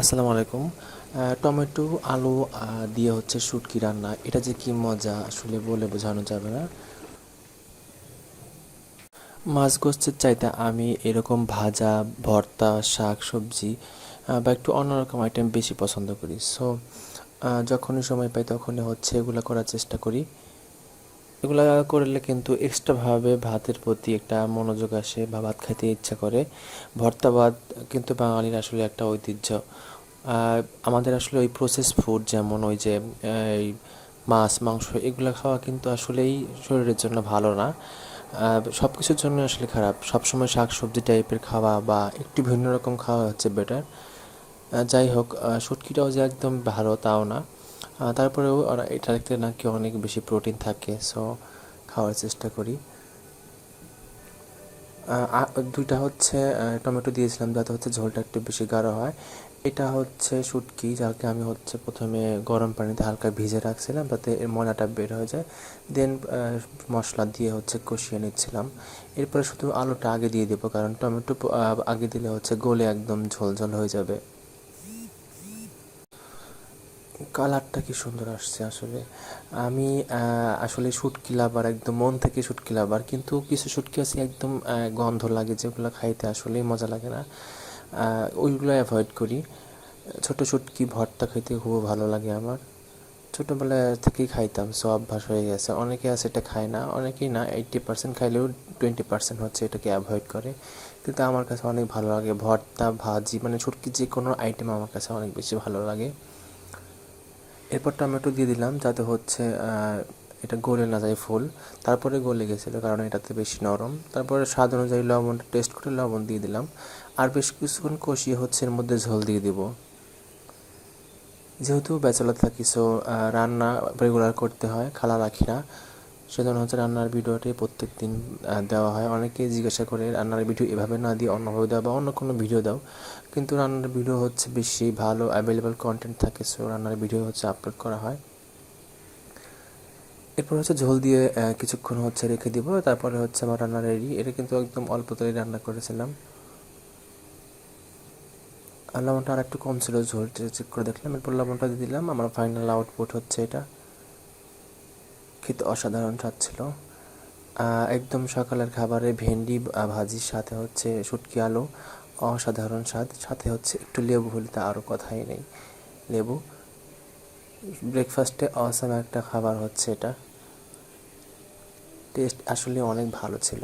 আসসালামু আলাইকুম। টমেটো, আলু দিয়ে হচ্ছে শুটকি রান্না। এটা যে কি মজা, আসলে বলে বোঝানো যাবে না। মাছ গোস্তের চাইতে আমি এরকম ভাজা, ভর্তা, শাক, সবজি বা একটু অন্যরকম আইটেম বেশি পছন্দ করি। সো যখনই সময় পাই তখনই হচ্ছে এগুলো করার চেষ্টা করি। এগুলা করলে কিন্তু এক্সট্রাভাবে ভাতের প্রতি একটা মনোযোগ আসে বা ভাত খাইতে ইচ্ছা করে। ভর্তা ভাত কিন্তু বাঙালির আসলে একটা ঐতিহ্য। আমাদের আসলে ওই প্রসেস ফুড যেমন ওই যে এই মাছ মাংস এগুলো খাওয়া কিন্তু আসলেই শরীরের জন্য ভালো না। সব কিছুর জন্য আসলে খারাপ। সবসময় শাক সবজি টাইপের খাওয়া বা একটু ভিন্ন রকম খাওয়া হচ্ছে বেটার যাই হোক আহ, শুটকিটাও যে একদম ভালো তাও না। তারপরেও ওরা এটাতে নাকি অনেক বেশি প্রোটিন থাকে সো খাওয়ার চেষ্টা করি। দুইটা হচ্ছে টমেটো দিয়েছিলাম যাতে হচ্ছে ঝোলটা একটু বেশি গাঢ় হয়। এটা হচ্ছে শুটকি, যাকে আমি হচ্ছে প্রথমে গরম পানিতে হালকা ভিজে রাখছিলাম, যাতে এর ময়লাটা বের হয়ে যায়। দেন মশলা দিয়ে হচ্ছে কষিয়ে নিচ্ছিলাম। এরপরে শুধু আলুটা আগে দিয়ে দেবো, কারণ টমেটো আগে দিলে হচ্ছে গলে একদম ঝোল ঝোল হয়ে যাবে। কালারটা কি সুন্দর আসছে আসলে। আমি আসলে শুটকি লাভার, একদম মন থেকে শুটকি লাভার, কিন্তু কিছু শুটকি আছে একদম গন্ধ লাগে, যেগুলো খাইতে আসলেই মজা লাগে না। ওইগুলো অ্যাভয়েড করি। ছোট শুটকি, ভর্তা খেতে খুব ভালো লাগে আমার। ছোটোবেলা থেকেই খাইতাম, সো অভ্যাস হয়ে গেছে। অনেকে আছে এটা খায় না, অনেকেই না। এইট্টি পার্সেন্ট খাইলেও টোয়েন্টি পার্সেন্ট হচ্ছে এটাকে অ্যাভয়েড করে। কিন্তু আমার কাছে অনেক ভালো লাগে। ভর্তা, ভাজি মানে শুটকি যে কোনো আইটেম আমার কাছে অনেক বেশি ভালো লাগে। এরপর টমেটো দিয়ে দিলাম যাতে হচ্ছে এটা গলে না যায় ফুল। তারপরে গলে গেছিল কারণ এটাতে বেশি নরম। তারপরে স্বাদ অনুযায়ী লবণটা টেস্ট করে লবণ দিয়ে দিলাম। আর বেশ কিছুক্ষণ কষিয়ে হচ্ছে এর মধ্যে ঝোল দিয়ে দিব। যেহেতু ব্যাচেলার থাকি সো রান্না রেগুলার করতে হয় খালা রাখি না সেজন্য হচ্ছে রান্নার ভিডিওটি প্রত্যেক দিন দেওয়া হয়। অনেকে জিজ্ঞাসা করে, রান্নার ভিডিও এভাবে না দিয়ে অন্যভাবে দাও বা অন্য কোনো ভিডিও দাও? কিন্তু রান্নার ভিডিও হচ্ছে বেশি ভালো অ্যাভেলেবেল কন্টেন্ট থাকে সো রান্নার ভিডিও হচ্ছে আপলোড করা হয়। এরপর হচ্ছে ঝোল দিয়ে কিছুক্ষণ হচ্ছে রেখে দিব। তারপরে হচ্ছে আমার রান্না রেডি এটা কিন্তু একদম অল্প তেলে রান্না করেছিলাম। লবণটা আর একটু কম ছিল ঝোল চেক করে দেখলাম। এরপর লবণটা দিয়ে দিলাম। আমার ফাইনাল আউটপুট হচ্ছে এটা। খেতে অসাধারণ স্বাদ ছিল। একদম সকালের খাবারে ভেন্ডি ভাজির সাথে হচ্ছে শুটকি, আলু, অসাধারণ স্বাদ। সাথে হচ্ছে একটু লেবু হলে তা আরও কথাই নেই। লেবু। ব্রেকফাস্টে অসাম একটা খাবার হচ্ছে এটা। টেস্ট আসলে অনেক ভালো ছিল।